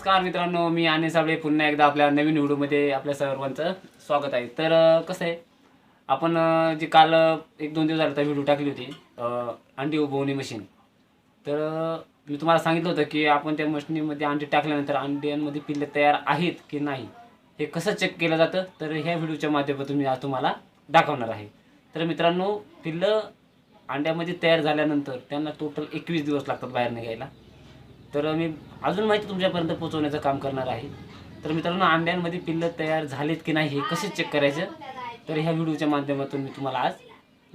नमस्कार मित्रांनो मी आणि साबळे पुन्हा एकदा आपल्या नवीन व्हिडिओमध्ये आपल्या सर्वांचं स्वागत आहे. तर कसं आहे आपण जे काल एक दोन दिवस झालं तर व्हिडिओ टाकली होती अंडी उभवणी मशीन तर मी तुम्हाला सांगितलं होतं की आपण त्या मशिनीमध्ये अंडी टाकल्यानंतर अंड्यांमध्ये पिल्ले तयार आहेत की नाही हे कसं चेक केलं जातं? तर ह्या व्हिडिओच्या माध्यमातून मी आज तुम्हाला दाखवणार आहे. तर मित्रांनो पिल्लं अंड्यामध्ये तयार झाल्यानंतर त्यांना टोटल एकवीस दिवस लागतात बाहेर निघायला तर मी अजून माहिती तुमच्यापर्यंत पोहोचवण्याचं काम करणार आहे. तर मित्रांनो अंड्यांमध्ये पिल्लं तयार झालेत की नाही हे कसे चेक करायचं? तर ह्या व्हिडिओच्या माध्यमातून मी तुम्हाला आज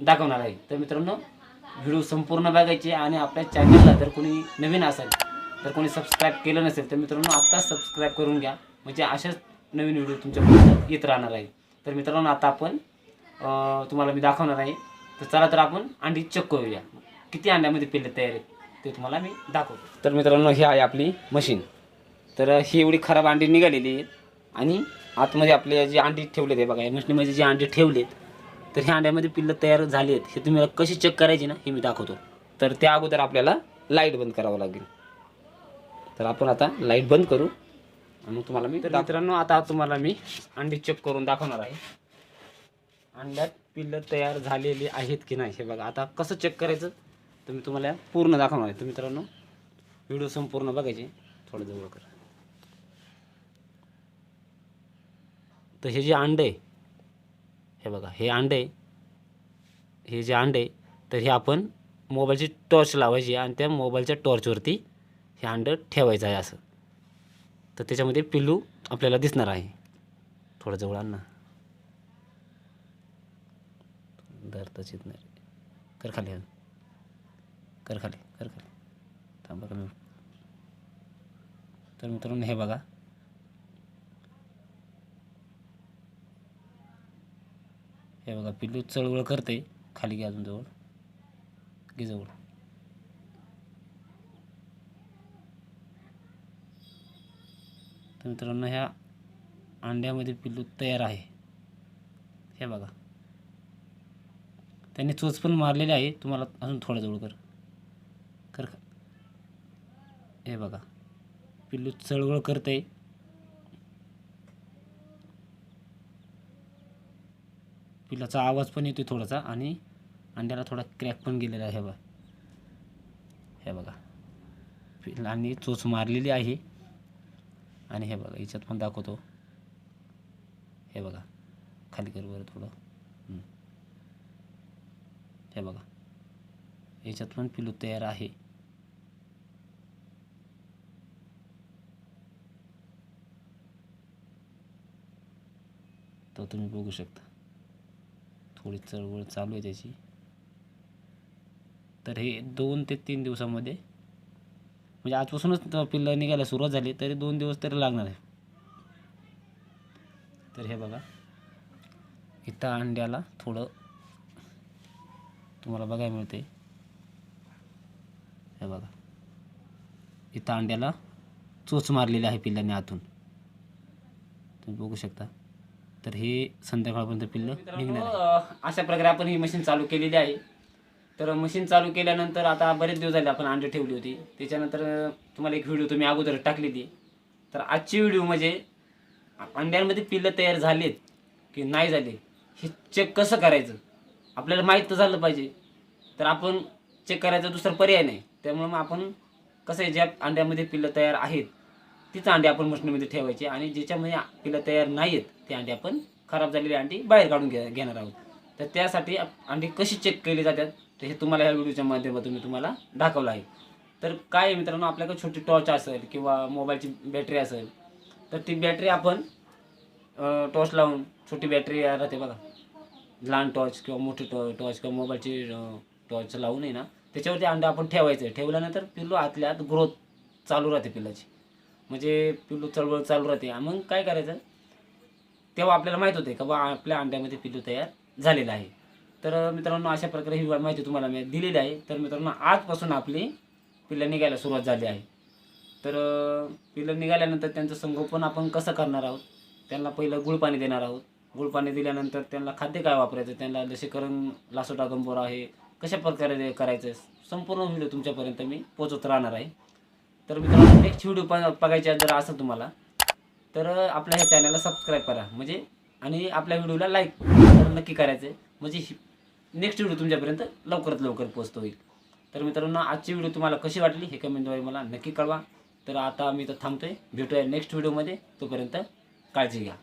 दाखवणार आहे. तर मित्रांनो व्हिडिओ संपूर्ण बघायचे आणि आपल्या चॅनलला जर कोणी नवीन असेल तर कोणी सबस्क्राईब केलं नसेल तर मित्रांनो आत्ताच सबस्क्राईब करून घ्या. म्हणजे अशाच नवीन व्हिडिओ तुमच्यापर्यंत येत राहणार आहे. तर मित्रांनो आता आपण तुम्हाला मी दाखवणार आहे. तर चला तर आपण अंडी चेक करूया. किती अंड्यामध्ये पिल्लं तयार आहेत? ते तुम्हाला मी दाखवतो. तर मित्रांनो ही आहे आपली मशीन तर ही एवढी खराब अंडी निघालेली आहेत आणि आतमध्ये आपले जे अंडी ठेवलेत आहे बघा या मशीनीमध्ये जे अंडे ठेवलेत तर ह्या अंड्यामध्ये पिल्लं तयार झाली आहेत. हे तुम्ही कशी चेक करायची ना हे मी दाखवतो. तर त्या अगोदर आपल्याला लाइट बंद करावं लागेल. तर आपण आता लाइट बंद करू आणि मग तुम्हाला मी तर मित्रांनो आता तुम्हाला मी अंडी चेक करून दाखवणार आहे. अंड्यात पिल्लं तयार झालेली आहेत की नाही हे बघा. आता कसं चेक करायचं? तर मी तुम्हाला पूर्ण दाखवणार आहे. तर मित्रांनो व्हिडिओ संपूर्ण बघायचे. थोडं जवळ करा. तर हे जे अंडे आहे हे बघा हे अंडे आहे. हे जे अंडे आहे, तर हे आपण मोबाईलची टॉर्च लावायची आणि त्या मोबाईलच्या टॉर्चवरती हे अंडं ठेवायचं आहे असं. तर त्याच्यामध्ये पिल्लू आपल्याला दिसणार आहे. थोडं जवळ आण ना. धरताच येत नाही. कर खाली कर खाली कर खाली. थांबा कमी तर मित्रांनो हे बघा. हे बघा पिल्लू चळवळ करते खाली घ्या अजून जवळ. घे जवळ. तर मित्रांनो ह्या अंड्यामध्ये पिल्लू तयार आहे. हे बघा. त्यांनी चोच पण मारलेली आहे. तुम्हाला अजून थोडं जवळ कर. तर का हे बघा. पिल्लू चळवळ करते. पिल्लाचा आवाज पण येतो थोडासा आणि अंड्याला थोडा क्रॅक पण गेलेला आहे बघा. हे बघा. आणि चोच मारलेली आहे. आणि हे बघा याच्यात पण दाखवतो. हे बघा. खाली कर बरं थोडं. हे बघा. याच्यात पण पिलू तयार आहे. तर तुम्ही बघू शकता. थोडी चळवळ चालू आहे त्याची. तर हे दोन ते तीन दिवसामध्ये म्हणजे आजपासूनच पिल्ला पिल्लं निघायला सुरुवात झाली तरी दोन दिवस तरी लागणार आहे. तर हे बघा इथं अंड्याला थोडं तुम्हाला बघायला मिळते हे बघा इथं अंड्याला चोच मारलेली आहे पिल्लांनी आतून. तुम्ही बघू शकता. तर हे संध्याकाळपर्यंत पिल्लं निघणार आहे. अशा प्रकारे आपण ही मशीन चालू केलेली आहे. तर मशीन चालू केल्यानंतर आता बरेच दिवस झाले आपण अंडे ठेवली होती. त्याच्यानंतर तुम्हाला एक व्हिडिओ तुम्ही अगोदर टाकलेली. तर आजची व्हिडिओ म्हणजे अंड्यांमध्ये पिल्लं तयार झालेत की नाही झाले हे चेक कसं करायचं? आपल्याला माहीत तर झालं पाहिजे. तर आपण चेक करायचा दुसरा पर्याय नाही. त्यामुळे मग आपण कसं आहे ज्या अंड्यामध्ये पिल्लं तयार आहेत तीच अंडी आपण मशीनमध्ये ठेवायची आणि ज्याच्यामध्ये पिलं तयार नाही आहेत ते अंडी आपण खराब झालेली अंडी बाहेर काढून घे घेणार आहोत. तर त्यासाठी अंडी कशी चेक केली जातात तर हे तुम्हाला ह्या व्हिडिओच्या माध्यमातून मी तुम्हाला दाखवलं आहे. तर काय आहे मित्रांनो आपल्याकडे छोटी टॉर्च असेल किंवा मोबाईलची बॅटरी असेल तर ती बॅटरी आपण टॉर्च लावून छोटी बॅटरी राहते बघा. लहान टॉर्च किंवा मोठी टॉ टॉर्च किंवा मोबाईलची टॉर्च लावून आहे ना त्याच्यावरती अंडे आपण ठेवायचं ठेवल्यानंतर पिल्लू आतल्या आत ग्रोथ चालू राहते पिल्लाची. म्हणजे पिल्लू चळवळ चालू राहते. मग काय करायचं? तेव्हा आपल्याला माहीत होते का बा आपल्या अंड्यामध्ये पिल्लू तयार झालेलं आहे. तर मित्रांनो अशा प्रकारे ही माहिती तुम्हाला मी दिलेली आहे. तर मित्रांनो आजपासून आपली पिल्लं निघायला सुरुवात झाली आहे. तर पिल्लं निघाल्यानंतर त्यांचं संगोपन आपण कसं करणार आहोत? त्यांना पहिलं गुळपाणी देणार आहोत. गुळपाणी दिल्यानंतर त्यांना खाद्य काय वापरायचं? त्यांना लसीकरण लासोटा गंभोरा आहे. कशा प्रकारे करायचं? संपूर्ण व्हिडिओ तुमच्यापर्यंत मी पोचवत राहणार आहे. तर मित्रांनो नेक्स्ट व्हिडिओ पण बघायचा जर असेल तुम्हाला तर आपल्या ह्या चॅनलला सबस्क्राईब करा. म्हणजे आणि आपल्या व्हिडिओला लाईक तर नक्की करायचं म्हणजे नेक्स्ट व्हिडिओ तुमच्यापर्यंत लवकरात लवकर पोहोचतो होईल. तर मित्रांनो आजची व्हिडिओ तुम्हाला कशी वाटली हे कमेंटद्वारे मला नक्की कळवा. तर आता मी तर थांबतोय. भेटूया नेक्स्ट व्हिडिओमध्ये तोपर्यंत काळजी घ्या.